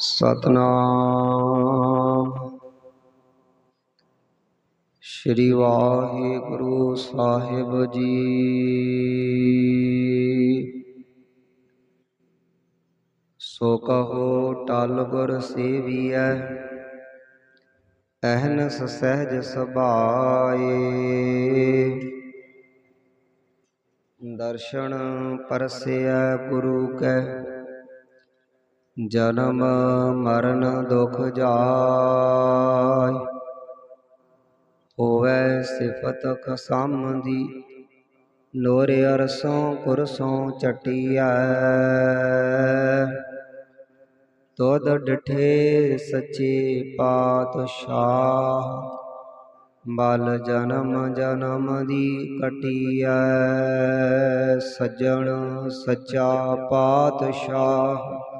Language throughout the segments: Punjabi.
ਸਤਨਾਮ। ਸ਼੍ਰੀ ਵਾਹਿਗੁਰੂ ਸਾਹਿਬ ਜੀ। ਸੋ ਕਹੋ, ਟਲ ਗੁਰ ਸੇਵੀਐ, ਅਹਨਸ ਸਹਿਜ ਸਭਾਏ। ਦਰਸ਼ਨ ਪਰਸੈ ਗੁਰੂ ਕੈ ਜਨਮ ਮਰਨ ਦੁਖ ਜਾਇ ਹੋਵੈ ਸਿਫਤ ਖਸਮ ਦੀ, ਨੋਰੇ ਅਰਸੋਂ ਕੁਰਸੋਂ ਚਟਿਐ। ਤੋਦ ਡਠੇ ਸੱਚੇ ਪਾਤਸ਼ਾਹ, ਬਲ ਜਨਮ ਜਨਮ ਦੀ ਕਟਿਆ ਸੱਜਣ ਸੱਚਾ ਪਾਤਸ਼ਾਹ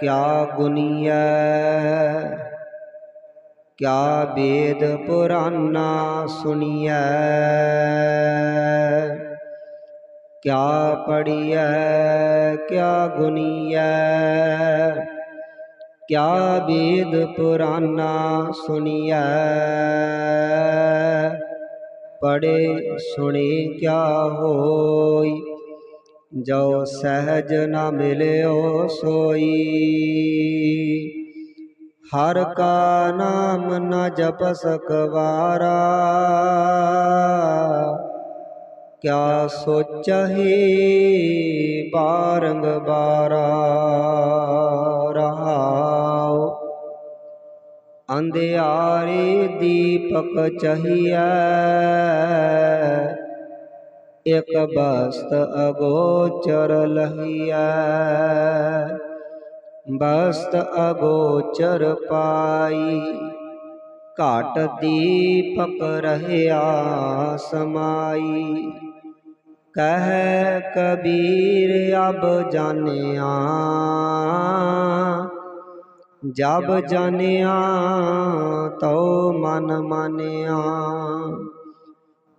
ਕਿਆ ਗੁਨੀਐ? ਕਿਆ ਵੇਦ ਪੁਰਾਨਾ ਸੁਣੀਐ ਕਿਆ ਪੜੀਐ ਕਿਆ ਗੁਨੀਐ? ਕਿਆ ਵੇਦ ਪੁਰਾਨਾ ਸੁਣੀਐ ਪੜੇ ਸੁਣੇ ਕਿਆ ਹੋਈ? ਜੋ ਸਹਿਜ ਨ ਮਿਲਿਓ ਸੋਈ। ਹਰ ਕਾ ਨਾਮ ਨ ਜਪ ਸਕਵਾਰਾ। ਕਿਆ ਸੋਚਹਿ ਬਾਰੰਗ ਬਾਰਾ। ਰਹਾਉ। ਅੰਧਿਆਰੇ ਦੀਪਕ ਚਹੀਐ। ਇਕ ਬਸਤ ਅਗੋਚਰ ਲਹੀਐ। ਬਸਤ ਅਗੋਚਰ ਪਾਈ, ਘਾਟ ਦੀਪਕ ਰਹਿਆ ਸਮਾਈ। ਕਹਿ ਕਬੀਰ ਅਬ ਜਾਣਿਆ, ਜਬ ਜਾਣਿਆ ਤਉ ਮਨ ਮਾਨਿਆ।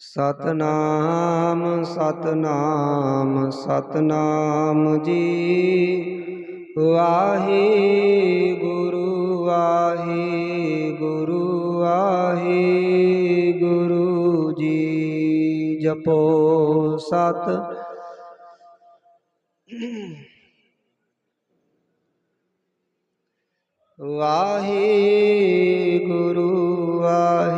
ਸਤਨਾਮ ਸਤਨਾਮ ਸਤਨਾਮ ਜੀ। ਵਾਹੀ ਵਾਹਿਗੁਰੂ ਵਾਹਿਗੁਰੂ ਵਾਹਿਗੁਰੂ ਜੀ। ਜਪੋ ਸਤ। ਵਾਹੀ ਗੁਰੂ ਵਾਹਿਗੁਰੂ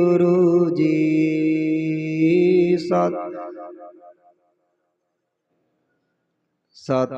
ਗੁਰੂ ਜੀ ਸਤ ਸਤ